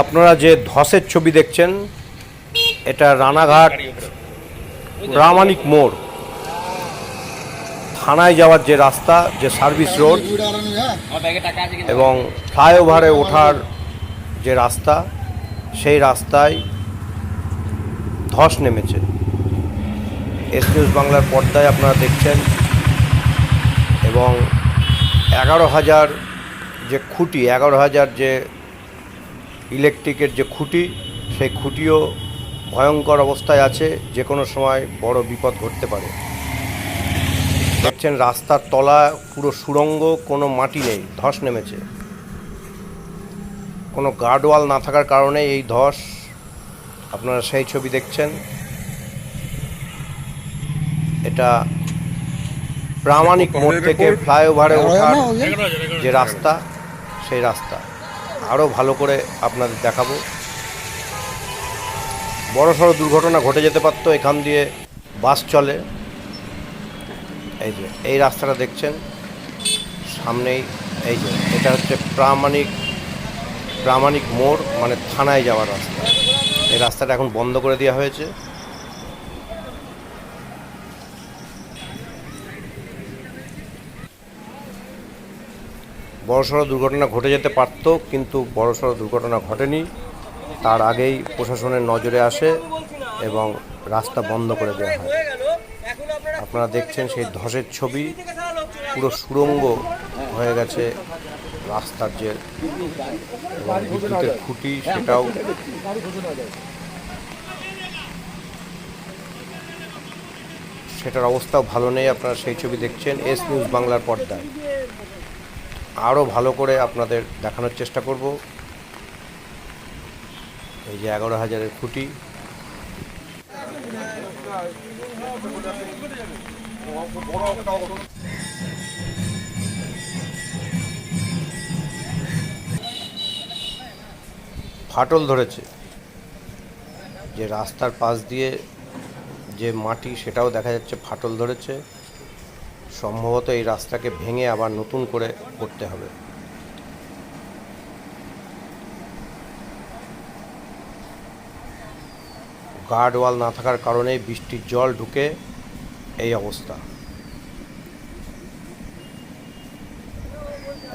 আপনারা যে ধসের ছবি দেখছেন, এটা রানাঘাট রামানিক মোড়। থানায় যাওয়ার যে রাস্তা, যে সার্ভিস রোড এবং ফ্লাইওভারে ওঠার যে রাস্তা, সেই রাস্তায় ধস নেমেছে। এস নিউজ বাংলার পর্দায় আপনারা দেখছেন এবং এগারো হাজার যে খুঁটি, এগারো হাজার যে ইলেকট্রিকের যে খুঁটি সেই খুঁটিও ভয়ঙ্কর অবস্থায় আছে যে কোনো সময় বড় বিপদ ঘটতে পারে। দেখছেন রাস্তার তলা পুরো সুড়ঙ্গ কোনো মাটি নেই ধস নেমেছে। কোনো গার্ডওয়াল না থাকার কারণে এই ধস আপনারা সেই ছবি দেখছেন। এটা প্রামাণিক মোড় থেকে ফ্লাইওভারে ওঠার যে রাস্তা সেই রাস্তা। আরও ভালো করে আপনাদের দেখাবো। বড় সড়ো দুর্ঘটনা ঘটে যেতে পারতো এখান দিয়ে বাস চলে। এই যে, এই রাস্তাটা দেখছেন? সামনেই এই যে, এটা হচ্ছে প্রামাণিক প্রামাণিক মোড় মানে থানায় যাওয়ার রাস্তা। এই রাস্তাটা এখন বন্ধ করে দেওয়া হয়েছে। বড়সড় দুর্ঘটনা ঘটে যেতে পারত, কিন্তু বড়সড় দুর্ঘটনা ঘটেনি। তার আগেই প্রশাসনের নজরে আসে এবং রাস্তা বন্ধ করে দেওয়া হয়। আপনারা দেখছেন সেই ধসের ছবি। পুরো সুড়ঙ্গ হয়ে গেছে রাস্তার যে বিদ্যুতের খুঁটি, সেটাও। সেটার অবস্থাও ভালো নেই, আপনারা সেই ছবি দেখছেন। এস নিউজ বাংলার পর্দায়। আরও ভালো করে আপনাদের দেখানোর চেষ্টা করব। এই যে এগারো হাজারের খুঁটি। ফাটল ধরেছে। যে রাস্তার পাশ দিয়ে যে মাটি, সেটাও দেখা যাচ্ছে ফাটল ধরেছে। সম্ভবত এই রাস্তাকে ভেঙে আবার নতুন করে করতে হবে। গার্ড ওয়াল না থাকার কারণে বৃষ্টির জল ঢুকে এই অবস্থা।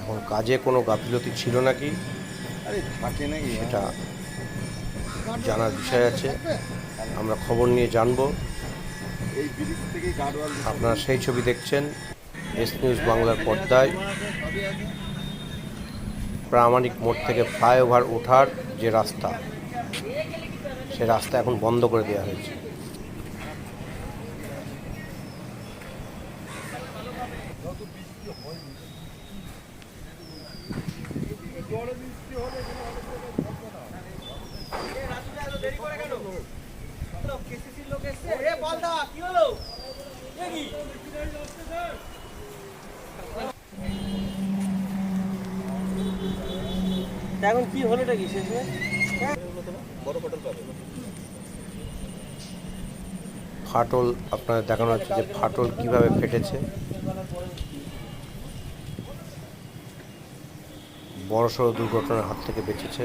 এখন কাজে কোনো গাফিলতি ছিল নাকি? সেটা জানার বিষয় আছে। আমরা খবর নিয়ে জানব। আপনারা সেই ছবি দেখছেন এস নিউজ বাংলার পর্দায়। প্রামাণিক মোড় থেকে ফ্লাইওভার ওঠার যে রাস্তা, সে রাস্তা এখন বন্ধ করে দেওয়া হয়েছে। এখন কি হলোটা কি শেষে ফাটল আপনাদের দেখানো হচ্ছে যে ফাটল কীভাবে ফেটেছে। বড়সড় দুর্ঘটনার হাত থেকে বেঁচেছে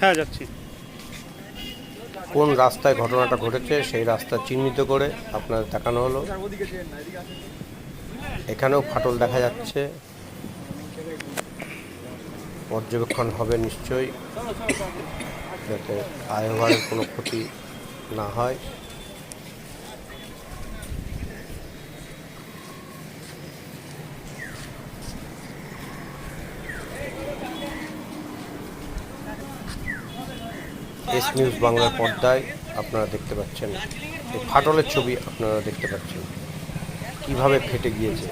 হ্যাঁ যাচ্ছি। কোন রাস্তায় ঘটনাটা ঘটেছে সেই রাস্তা চিহ্নিত করে আপনাদের দেখানো হলো। এখানেও ফাটল দেখা যাচ্ছে। পর্যবেক্ষণ হবে নিশ্চয়ই। যাতে ফ্লাইওভারের কোনো ক্ষতি না হয়। এস নিউজ বাংলার পর্দায় আপনারা দেখতে পাচ্ছেন। এই ফাটলের ছবি আপনারা দেখতে পাচ্ছেন। কীভাবে ফেটে গিয়েছে।